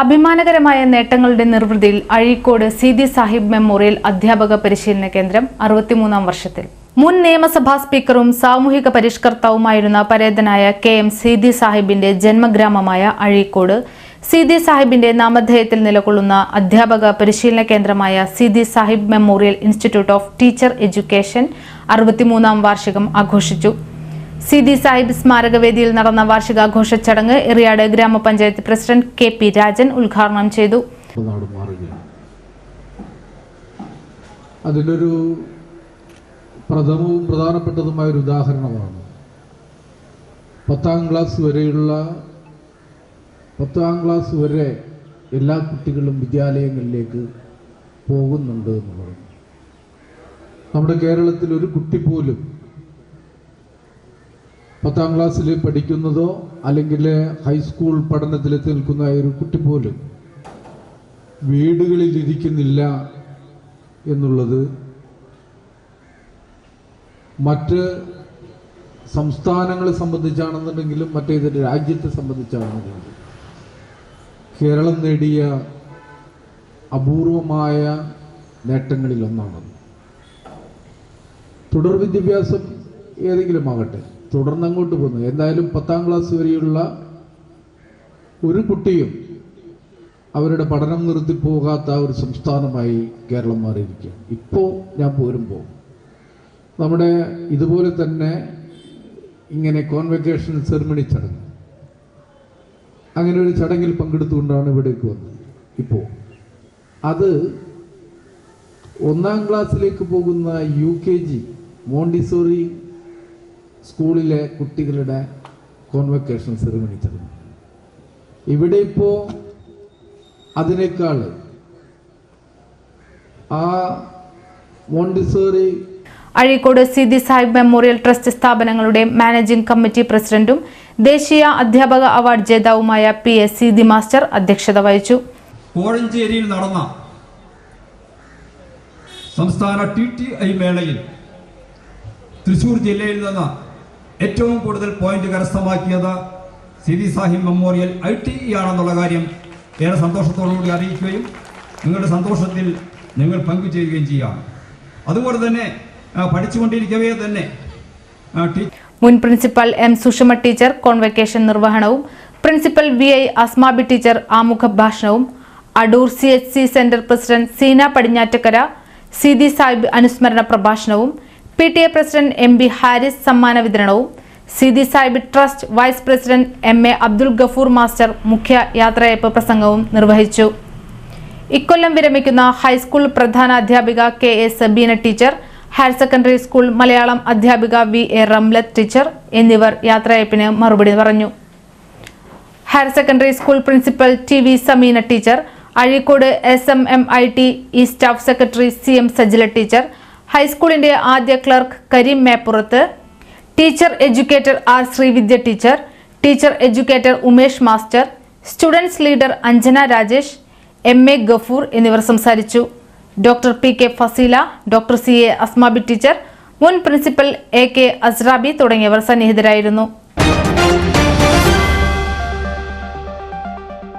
അഭിമാനകരമായ നേട്ടങ്ങളുടെ നിർവൃതിയിൽ അഴീക്കോട് സീതി സാഹിബ് മെമ്മോറിയൽ അധ്യാപക പരിശീലന കേന്ദ്രം അറുപത്തിമൂന്നാം വർഷത്തിൽ. മുൻ നിയമസഭാ സ്പീക്കറും സാമൂഹിക പരിഷ്കർത്താവുമായിരുന്ന പരേതനായ കെ എം സീതി സാഹിബിന്റെ ജന്മഗ്രാമമായ അഴീക്കോട് സീതി സാഹിബിന്റെ നാമധേയത്തിൽ നിലകൊള്ളുന്ന അധ്യാപക പരിശീലന കേന്ദ്രമായ Seethi Sahib memorial institute of teacher education അറുപത്തിമൂന്നാം വാർഷികം ആഘോഷിച്ചു. സിദി സാഹിബ് സ്മാരകവേദിയിൽ നടന്ന വാർഷികാഘോഷ ചടങ്ങ് എറിയാട് ഗ്രാമപഞ്ചായത്ത് പ്രസിഡന്റ് കെ പി രാജൻ ഉദ്ഘാടനം ചെയ്തു. അതിലൊരു പ്രഥമവും പ്രധാനപ്പെട്ടതുമായ ഒരു ഉദാഹരണമാണ്. പത്താം ക്ലാസ് വരെയുള്ള പത്താം ക്ലാസ് വരെ എല്ലാ കുട്ടികളും വിദ്യാലയങ്ങളിലേക്ക് പോകുന്നുണ്ട് എന്നുള്ളത്. നമ്മുടെ കേരളത്തിൽ ഒരു കുട്ടി പോലും പത്താം ക്ലാസ്സിൽ പഠിക്കുന്നതോ അല്ലെങ്കിൽ ഹൈസ്കൂൾ പഠനത്തിലെത്തി നിൽക്കുന്ന ഒരു കുട്ടി പോലും വീടുകളിൽ ഇരിക്കുന്നില്ല എന്നുള്ളത് മറ്റ് സംസ്ഥാനങ്ങളെ സംബന്ധിച്ചാണെന്നുണ്ടെങ്കിലും മറ്റേതൊരു രാജ്യത്തെ സംബന്ധിച്ചാണെന്നുണ്ടെങ്കിലും കേരളം നേടിയ അപൂർവമായ നേട്ടങ്ങളിലൊന്നാണത്. തുടർ വിദ്യാഭ്യാസം ഏതെങ്കിലും ആകട്ടെ തുടർന്ന് അങ്ങോട്ട് പോകുന്നു. എന്തായാലും പത്താം ക്ലാസ് വരെയുള്ള ഒരു കുട്ടിയും അവരുടെ പഠനം നിർത്തി പോകാത്ത ഒരു സംസ്ഥാനമായി കേരളം മാറിയിരിക്കുകയാണ്. ഇപ്പോൾ ഞാൻ പോരുമ്പോൾ നമ്മുടെ ഇതുപോലെ തന്നെ ഇങ്ങനെ കോൺവെക്കേഷൻ സെറിമണി ചടങ്ങ്. അങ്ങനെ ഒരു ചടങ്ങിൽ പങ്കെടുത്തുകൊണ്ടാണ് ഇവിടേക്ക് വന്നത്. ഇപ്പോൾ അത് ഒന്നാം ക്ലാസ്സിലേക്ക് പോകുന്ന യു കെ ജി മോണ്ടിസോറി സ്കൂളിലെ കുട്ടികളുടെ കോൺവെക്കേഷൻ സെറിമണി ചടങ്ങ് ഇവിടെ ഇപ്പോൾ അതിനേക്കാൾ ആ montessori Azhikode Sidi Sahib memorial trust സ്ഥാപനങ്ങളുടെ മാനേജിംഗ് കമ്മിറ്റി പ്രസിഡന്റും ദേശീയ അധ്യാപക അവാർഡ് ജേതാവുമായ പി എസ് സിദി മാസ്റ്റർ അധ്യക്ഷത വഹിച്ചു. കോഴഞ്ചേരിയിൽ നടന്ന സംസ്ഥാന ടി ടി ഐ മേളയിൽ തൃശൂർ ജില്ലയിൽ നിന്ന് ഏറ്റവും കൂടുതൽ പോയിന്റ് കരസ്ഥമാക്കിയത് Seethi Sahib memorial I T E ആണെന്നുള്ള കാര്യം ഏറെ സന്തോഷത്തോടുകൂടി അറിയിക്കുകയും നിങ്ങളുടെ സന്തോഷത്തിൽ നിങ്ങൾ പങ്കുചേരുകയും ചെയ്യാം അതുപോലെ തന്നെ പഠിച്ചുകൊണ്ടിരിക്കവേ തന്നെ മുൻ principal M Sushama teacher convocation നിർവഹണവും principal V I Asmabi teacher ആമുഖ ഭാഷണവും Adoor C H C centre president Seena Padinjattakkara Seethi Sahib അനുസ്മരണ പ്രഭാഷണവും P T A president M B Haris സമ്മാന വിതരണവും Seethi Sahib trust vice president M A Abdul Gafoor master മുഖ്യ യാത്രയയപ്പ് പ്രസംഗവും നിർവഹിച്ചു. ഇക്കൊല്ലം വിരമിക്കുന്ന ഹൈസ്കൂൾ പ്രധാന അധ്യാപിക K A Sabeena teacher higher secondary school Malayalam അധ്യാപിക വി എ റംലത്ത് ടീച്ചർ എന്നിവർ യാത്രയയപ്പിന് മറുപടി പറഞ്ഞു. Higher secondary school principal T V Sameena teacher Azhikode S M M I T E staff secretary C M Sajila teacher ഹൈസ്കൂളിന്റെ ആദ്യ clerk Kareem Meppurath teacher educator R Sreevidya teacher teacher educator Umesh master students leader Anjana Rajesh M A Gafoor എന്നിവർ സംസാരിച്ചു. Doctor P K Faseela doctor C A Asmabi teacher മുൻ principal A K Asrabi തുടങ്ങിയവർ സന്നിഹിതരായിരുന്നു.